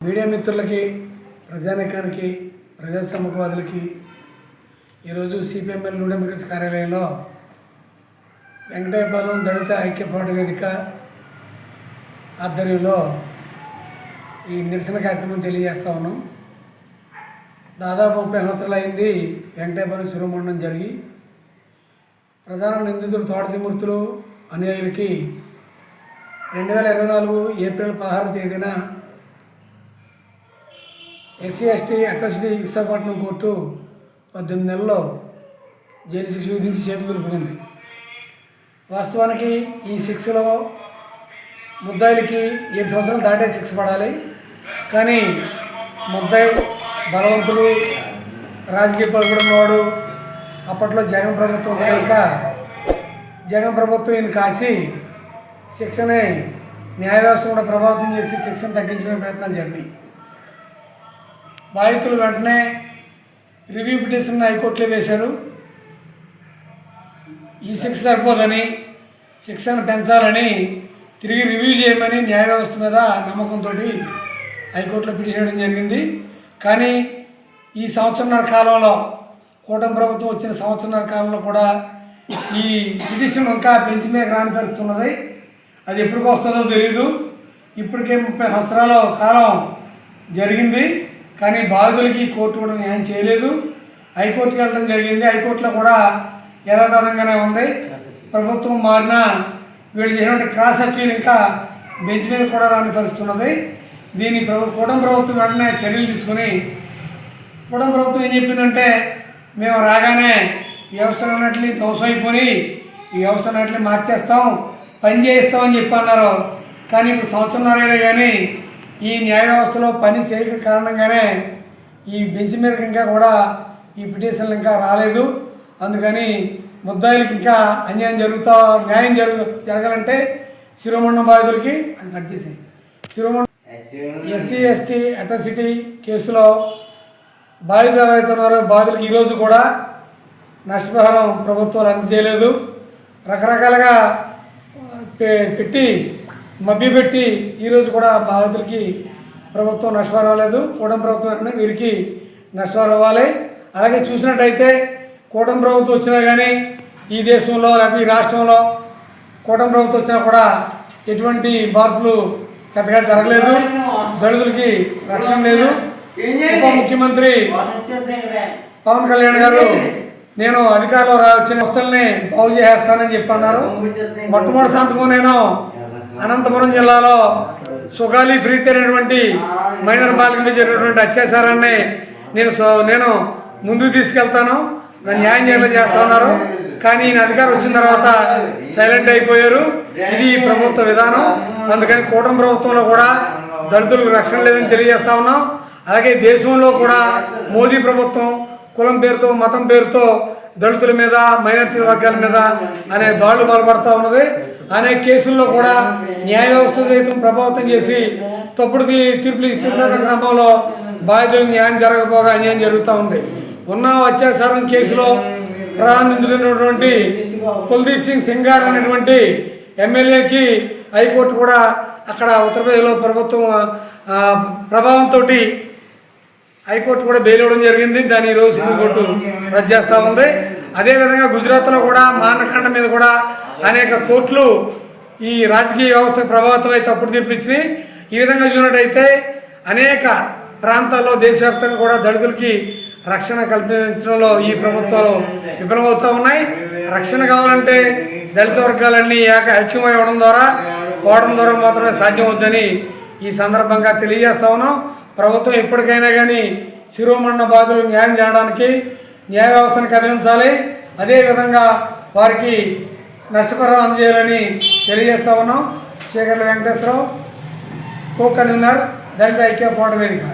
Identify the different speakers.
Speaker 1: Media మిత్రులకి ప్రజానీకానికి ప్రజాసమ్మకవాదులకి ఈరోజు సిపిఎంఎల్ నూడె డెమోక్రసీ కార్యాలయంలో వెంకటేపాలెం దళిత ఐక్య పోరాట వేదిక ఆధ్వర్యంలో ఈ నిరసన కార్యక్రమం తెలియజేస్తా ఉన్నాం. దాదాపు ముప్పై సంవత్సరాలు అయింది వెంకటేపాలెం శిరోమండలం జరిగి ప్రధాన నిందితుడు తోటతిమూర్తులు అనుయాయులకి రెండు వేల ఇరవై నాలుగు ఏప్రిల్ పదహారు తేదీన SC ST atrocity Visakhapatnam court పద్దెనిమిది నెలల్లో జైలు శిక్ష విధించి చేతులు దులుపుకుంది వాస్తవానికి ఈ శిక్షలో ముద్దాయిలకి ఏడు సంవత్సరాలు దాటే శిక్ష పడాలి. కానీ ముద్దాయి బలవంతుడు రాజకీయ పలుకుడు వాడు అప్పట్లో జగన్ ప్రభుత్వం కనుక జగన్ ప్రభుత్వం ఈయన కాసి శిక్షని న్యాయ వ్యవస్థ కూడా ప్రభావితం చేసి శిక్షను తగ్గించుకునే ప్రయత్నాలు జరిగినాయి. బాధితులు వెంటనే రివ్యూ పిటిషన్ హైకోర్టులో వేశారు. ఈ శిక్ష సరిపోదని శిక్షను పెంచాలని తిరిగి రివ్యూ చేయమని న్యాయ వ్యవస్థ మీద నమ్మకంతో హైకోర్టులో పిటిషన్ వేయడం జరిగింది. కానీ ఈ సంవత్సరంన్నర కాలంలో కూటమి ప్రభుత్వం వచ్చిన సంవత్సరంన్నర కాలంలో కూడా ఈ పిటిషన్ ఇంకా బెంచ్ మీద రాని పరిస్థితున్నది అది ఎప్పటికి వస్తుందో తెలియదు ఇప్పటికే ముప్పై సంవత్సరాల కాలం జరిగింది. కానీ బాధితులకి కోర్టు కూడా న్యాయం చేయలేదు. హైకోర్టుకి వెళ్ళడం జరిగింది. హైకోర్టులో కూడా యథాతథంగానే ఉంది. ప్రభుత్వం మారినా వీళ్ళు చేసినటువంటి క్రాస్ అఫీల్ ఇంకా బెంచ్ మీద కూడా రాని పరిస్థితున్నది. దీన్ని ప్రభు కూటమి ప్రభుత్వం వెంటనే చర్యలు తీసుకుని కూటమి ప్రభుత్వం ఏం చెప్పిందంటే మేము రాగానే వ్యవస్థ ఉన్నట్లు ధ్వంసం అయిపోయి ఈ వ్యవస్థ ఉన్నట్లు మార్చేస్తాం పని చేయిస్తామని చెప్పి అన్నారు. కానీ ఇప్పుడు సంవత్సరంన్నరైనా కానీ ఈ న్యాయ వ్యవస్థలో పని చేయక కారణంగానే ఈ బెంచ్ మీదకి ఇంకా కూడా ఈ పిటిషన్లు ఇంకా రాలేదు. అందుకని ముద్దాయిలకి ఇంకా అన్యాయం జరుగుతా న్యాయం జరుగు జరగాలంటే శిరోమండం బాధితులకి అది కట్ చేసి శిరోమండ ఎస్సీ ఎస్టీ అట్రాసిటీ కేసులో బాధిత ఎవరైతే ఉన్నారో. బాధితులకు ఈరోజు కూడా నష్టపరిహారం ప్రభుత్వాలు అందజేయలేదు. రకరకాలుగా పె- పెట్టి మభ్యపెట్టి ఈరోజు కూడా బాధితులకి ప్రభుత్వం నష్టం రాలేదు. కూటమి ప్రభుత్వం వెంటనే వీరికి నష్టం అవ్వాలి అలాగే చూసినట్టయితే కూటమి ప్రభుత్వం వచ్చినా కానీ ఈ దేశంలో లేకపోతే ఈ రాష్ట్రంలో కూటమి ప్రభుత్వం వచ్చినా కూడా ఎటువంటి మార్పులు పెద్దగా జరగలేదు. దళితులకి రక్షణ లేదు. ఉప ముఖ్యమంత్రి పవన్ కళ్యాణ్ గారు నేను అధికారంలో వచ్చిన వస్తువుల్ని బాగు చేసేస్తానని చెప్పి అన్నారు మొట్టమొదటి సంతకం నేను అనంతపురం జిల్లాలో సుగాలి ఫ్రీత్ అనేటువంటి మైనర్ బాలిక మీద జరిగినటువంటి అత్యాచారాన్ని నేను సో- నేను ముందుకు తీసుకెళ్తాను. దాన్ని న్యాయం చేయాలని చేస్తా ఉన్నారు. కానీ ఈయన అధికారం వచ్చిన తర్వాత సైలెంట్ అయిపోయారు. ఇది ప్రభుత్వ విధానం. అందుకని కూటమి ప్రభుత్వంలో కూడా దళితులకు రక్షణ లేదని తెలియజేస్తా ఉన్నాం. అలాగే దేశంలో కూడా మోదీ ప్రభుత్వం కులం పేరుతో మతం పేరుతో దళితుల మీద మైనార్టీ వర్గాల మీద అనే దాడులు పాల్పడుతూ ఉన్నది. అనే కేసుల్లో కూడా న్యాయ వ్యవస్థ సైతం ప్రభావితం చేసి తప్పుడు తీర్పులు ఇస్తున్న క్రమంలో బాధితులకు న్యాయం జరగకపోగా అన్యాయం జరుగుతూ ఉంది. ఉన్న అత్యాచారం కేసులో ప్రారంభించినటువంటి కుల్దీప్ సింగ్ సింగార్ అనేటువంటి ఎమ్మెల్యేకి హైకోర్టు కూడా అక్కడ ఉత్తరప్రదేశ్లో ప్రభుత్వం ప్రభావంతో హైకోర్టు కూడా బెయిల్ ఇవ్వడం జరిగింది. దాన్ని ఈరోజు సుప్రీంకోర్టు రద్దు చేస్తూ ఉంది. అదేవిధంగా గుజరాత్లో కూడా మానకాండ మీద కూడా అనేక కోర్టులు ఈ రాజకీయ వ్యవస్థ ప్రభావితమై తప్పుడు అప్పుడు ఇచ్చినాయి. ఈ విధంగా చూసినట్టయితే అనేక ప్రాంతాల్లో దేశవ్యాప్తంగా కూడా దళితులకి రక్షణ కల్పించడంలో ఈ ప్రభుత్వాలు విఫలమవుతూ ఉన్నాయి. రక్షణ కావాలంటే దళిత వర్గాలన్నీ ఏక ఐక్యమై ఇవ్వడం ద్వారా పోవడం ద్వారా మాత్రమే సాధ్యమవుద్దని ఈ సందర్భంగా తెలియజేస్తా ఉన్నాం. ప్రభుత్వం ఇప్పటికైనా కానీ శిరోమరణ బాధలు న్యాయం చేయడానికి న్యాయ వ్యవస్థను కదిలించాలి. అదేవిధంగా వారికి నష్టపరం అందజేయాలని తెలియజేస్తా ఉన్నాం. శేఖర్ల వెంకటేశ్వరరావు కో కన్వీనర్ దళిత ఐక్య పోరాట వేదిక.